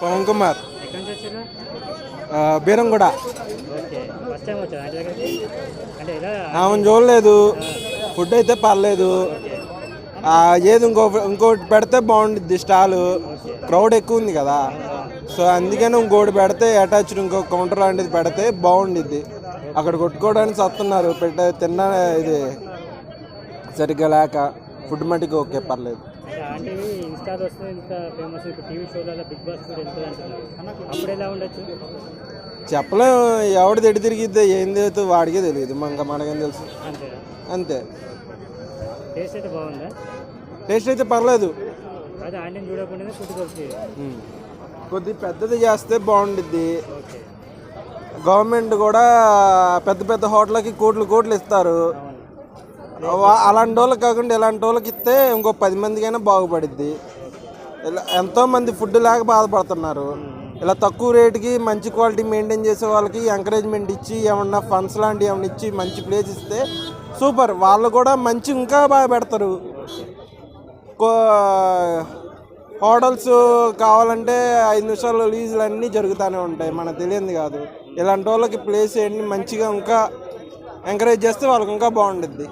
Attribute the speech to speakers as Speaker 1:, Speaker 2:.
Speaker 1: పవన్ కుమార్. బీరంగూడ. ఆమెను చూడలేదు. ఫుడ్ అయితే పర్లేదు. ఏది ఇంకో ఇంకోటి పెడితే బాగుండిద్ది స్టాలు. క్రౌడ్ ఎక్కువ ఉంది కదా. సో అందుకని ఇంకోటి పెడితే అటాచ్డ్ ఇంకో కౌంటర్ లాంటిది పెడితే బాగుండిద్ది. అక్కడ కొట్టుకోవడానికి వస్తున్నారు పెట్టే తిన్న ఇది సరిగ్గా లేక ఫుడ్ మటుకు ఓకే పర్లేదు.
Speaker 2: అంటే ఇన్స్టాలో వస్తుంది ఇంత ఫేమస్ ఇప్పుడు టీవీ షోలలో బిగ్ బాస్ కూడా వెళ్తుంది అంటున్నారు. అప్పుడు ఎలా ఉండొచ్చు?
Speaker 1: చెప్పలేం ఎవడు తిడి తిరిగిద్దే ఏం తెలియదు వాడికే తెలియదు. మనకు మనకేం తెలుసు? అంతే.
Speaker 2: టేస్ట్ అయితే బాగుందా?
Speaker 1: టేస్ట్ అయితే పర్లేదు.
Speaker 2: అదే.
Speaker 1: కొద్ది పెద్దది చేస్తే బాగుండిద్ది. గవర్నమెంట్ కూడా పెద్ద పెద్ద హోటల్కి కోట్లు కోట్లు ఇస్తారు. అలాంటి వాళ్ళకి కాకుండా ఇలాంటి వాళ్ళకి ఇస్తే ఇంకో పది మందికైనా బాగుపడిద్ది. ఇలా ఎంతోమంది ఫుడ్ లేక బాధపడుతున్నారు. ఇలా తక్కువ రేటుకి మంచి క్వాలిటీ మెయింటైన్ చేసే వాళ్ళకి ఎంకరేజ్మెంట్ ఇచ్చి ఏమన్నా ఫండ్స్ లాంటివి ఏమన్నా ఇచ్చి మంచి ప్లేస్ ఇస్తే సూపర్ వాళ్ళు కూడా మంచి ఇంకా బాగా పెడతారు. హోటల్స్ కావాలంటే ఐదు నిమిషాలు లీజులు అన్నీ జరుగుతూనే ఉంటాయి. మనకు తెలియదు కాదు. ఇలాంటి వాళ్ళకి ప్లేస్ ఏంటి మంచిగా ఇంకా ఎంకరేజ్ చేస్తే వాళ్ళకి ఇంకా బాగుండిద్ది.